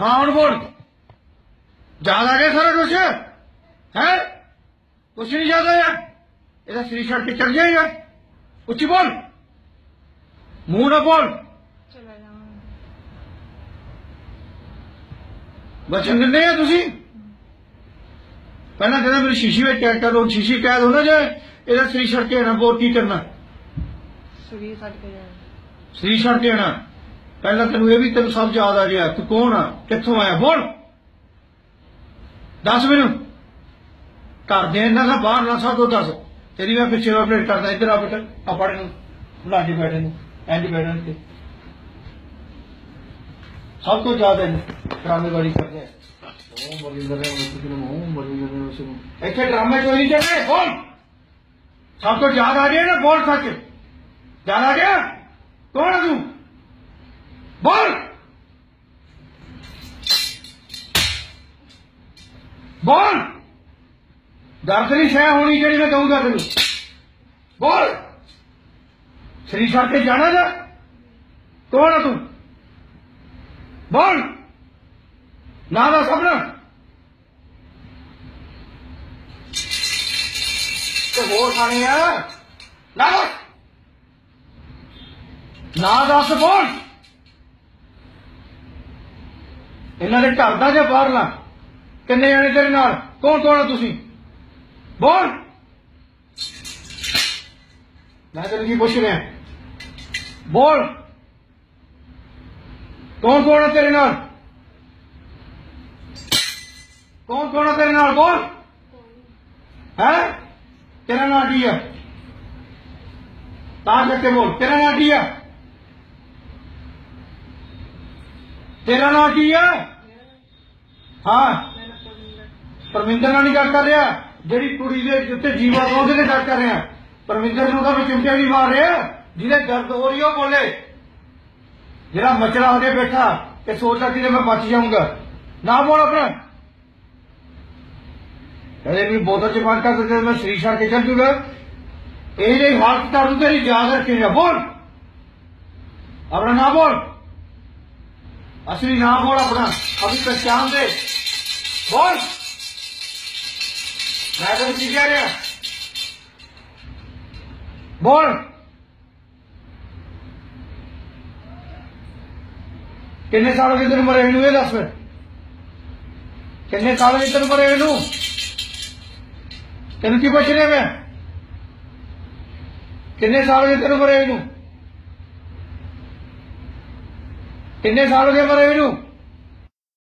ਹਾਂ ਹੁਣ ਬੋਲ। ਆ ਗਿਆ ਸਾਰਾ ਕੁਝ ਹੈ? ਕੁਛ ਨਹੀਂ ਯਾਦ ਆਇਆ? ਇਹਦਾ ਸ੍ਰੀ ਛੱਡ ਕੇ ਚੱਲ ਜਾਏਗਾ। ਉੱਚੀ ਬੋਲ। ਮੂੰਹ ਨਾ ਬੋਲ। ਚਲਾ ਜਾਵਾਂ ਬਚਨ ਦਿੰਦੇ ਆ ਤੁਸੀਂ? ਪਹਿਲਾਂ ਕਹਿੰਦਾ ਮੇਰੀ ਸ਼ੀਸ਼ੀ ਵਿੱਚ ਚੈੱਕ ਕਰੋ ਸ਼ੀਸ਼ੀ ਕੈਦ ਹੋਣਾ ਜੇ ਇਹਦਾ ਸ੍ਰੀ ਛੱਡ ਕੇ ਆਣਾ ਬੋਲ ਕੀ ਕਰਨਾ? ਸਰੀਰ ਛੱਡ ਕੇ ਸ੍ਰੀ ਛੱਡ ਕੇ ਆਣਾ ਪਹਿਲਾਂ ਤੈਨੂੰ ਇਹ ਵੀ ਤੈਨੂੰ ਸਭ ਯਾਦ ਆ ਗਿਆ ਤੂੰ ਕੌਣ ਆ? ਕਿੱਥੋਂ ਆਇਆ? ਬੋਲ। ਦੱਸ ਮੈਨੂੰ। ਘਰ ਦੇ ਇਹਨਾਂ ਦਾ ਬਾਹਰ ਨਾ ਸਭ ਤੋਂ ਦੱਸ। ਤੇਰੀ ਮੈਂ ਪਿੱਛੇ ਅਪਡੇਟ ਕਰਦਾ ਇੱਧਰ ਆ ਬੇਟਾ। ਆ ਪੜ ਨੂੰ ਕੇ ਬੈਠੇ ਨੂੰ। ਇੰਜ ਬੈਠਣ ਤੇ ਸਭ ਤੋਂ ਜ਼ਿਆਦਾ ਡਰਾਮੇ ਵਾਲੀ ਕਰਦੇ ਆ। ਉਹ ਮਰਿੰਦਰ ਨੇ ਉਸ ਨੂੰ ਉਹ ਮਰਿੰਦਰ ਨੇ ਉਸ ਨੂੰ ਇੱਥੇ ਡਰਾਮੇ ਨਹੀਂ ਚੱਲਣੇ ਬੋਲ। ਸਭ ਤੋਂ ਯਾਦ ਆ ਗਿਆ ਨਾ? ਬੋਲ ਸੱਚ। ਯਾਦ ਆ ਗਿਆ? ਕੌਣ ਤੂੰ? ਬੋਲ ਬੋਲ ਦਰਦਰੀ ਸ਼ੈ ਹੋਣੀ ਜਿਹੜੀ ਮੈਂ ਕਹੂੰਗਾ ਤੈਨੂੰ। ਬੋਲ ਸ੍ਰੀ ਛੱਡ ਕੇ ਜਾਣਾ ਜਾ। ਕੌਣ ਹੈ ਤੂੰ? ਬੋਲ ਨਾ ਦਾ ਸਪਨਾ। ਤੇ ਹੋਰ ਖਾਣੇ ਆ। ਨਾ ਨਾ ਦੱਸ ਬੋਲ। ਇਹਨਾਂ ਦੇ ਘਰ ਦਾ ਜਾਂ ਬਾਹਰਲਾ ਕਿੰਨੇ ਜਾਣੇ ਤੇਰੇ ਨਾਲ? ਕੌਣ ਕੌਣ ਆ ਤੁਸੀਂ? ਬੋਲ। ਮੈਂ ਤੈਨੂੰ ਕੀ ਪੁੱਛ ਰਿਹਾ? ਬੋਲ। ਕੌਣ ਕੌਣ ਆ ਤੇਰੇ ਨਾਲ? ਕੌਣ ਕੌਣ ਆ ਤੇਰੇ ਨਾਲ? ਬੋਲ। ਹੈ? ਤੇਰਾ ਨਾਂ ਕੀ ਆ? ਤਾਂ ਕਰਕੇ ਬੋਲ। ਤੇਰਾ ਨਾਂ ਕੀ ਆ? ਤੇਰਾ ਨਾਂ ਕੀ ਆ ਹਾਂ। ਪਰਮਿੰਦਰ ਨਾਲ ਨਹੀਂ ਗੱਲ ਕਰ ਰਿਹਾ। ਜਿਹੜੀ ਕੁੜੀ ਦੇ ਉੱਤੇ ਜੀਵਾ ਉਹਦੇ ਤੇ ਗੱਲ ਕਰ ਰਿਹਾ। ਪਰਮਿੰਦਰ ਨੂੰ ਤਾਂ ਮੈਂ ਚਿਮਟੇ ਨਹੀਂ ਮਾਰ ਰਿਹਾ। ਜਿਹਦੇ ਦਰਦ ਹੋ ਰਹੀ ਉਹ ਬੋਲੇ। ਜਿਹੜਾ ਮਚਲਾ ਹੋ ਕੇ ਬੈਠਾ ਤੇ ਸੋਚਦਾ ਕਿ ਮੈਂ ਬਚ ਜਾਊਂਗਾ। ਨਾ ਬੋਲ ਆਪਣਾ। ਕਹਿੰਦੇ ਵੀ ਬੋਤਲ ਚ ਬੰਦ ਕਰ ਦਿੰਦੇ, ਮੈਂ ਸ੍ਰੀ ਛੱਡ ਕੇ ਚੱਲ ਜੂਗਾ। ਇਹ ਜਿਹੜੀ ਹਾਲਤ ਕਰ ਦੂੰ ਤੇਰੀ ਯਾਦ ਰੱਖੇਗਾ ਬੋਲ। ਆਪਣਾ ਨਾ ਬੋਲ। ਅਸਲੀ ਨਾਮ ਬੋਲ ਆਪਣਾ ਅਭੀ ਪਛਾਣ ਦੇ। ਬੋਲ। ਮੈਂ ਤੈਨੂੰ ਕੀ ਕਹਿ ਰਿਹਾ? ਬੋਲ। ਕਿੰਨੇ ਸਾਲ ਹੋ ਗਏ ਤੈਨੂੰ ਮਰੇ ਨੂੰ, ਇਹ ਦੱਸ ਫਿਰ। ਕਿੰਨੇ ਸਾਲ ਹੋ ਗਏ ਤੈਨੂੰ ਮਰੇ ਨੂੰ? ਤੈਨੂੰ ਕੀ ਪੁੱਛ ਰਿਹਾ ਮੈਂ? ਕਿੰਨੇ ਸਾਲ ਹੋ ਗਏ ਤੈਨੂੰ ਮਰੇ ਨੂੰ? ਕਿੰਨੇ ਸਾਲ ਹੋ ਗਏ ਮਰੇ ਨੂੰ?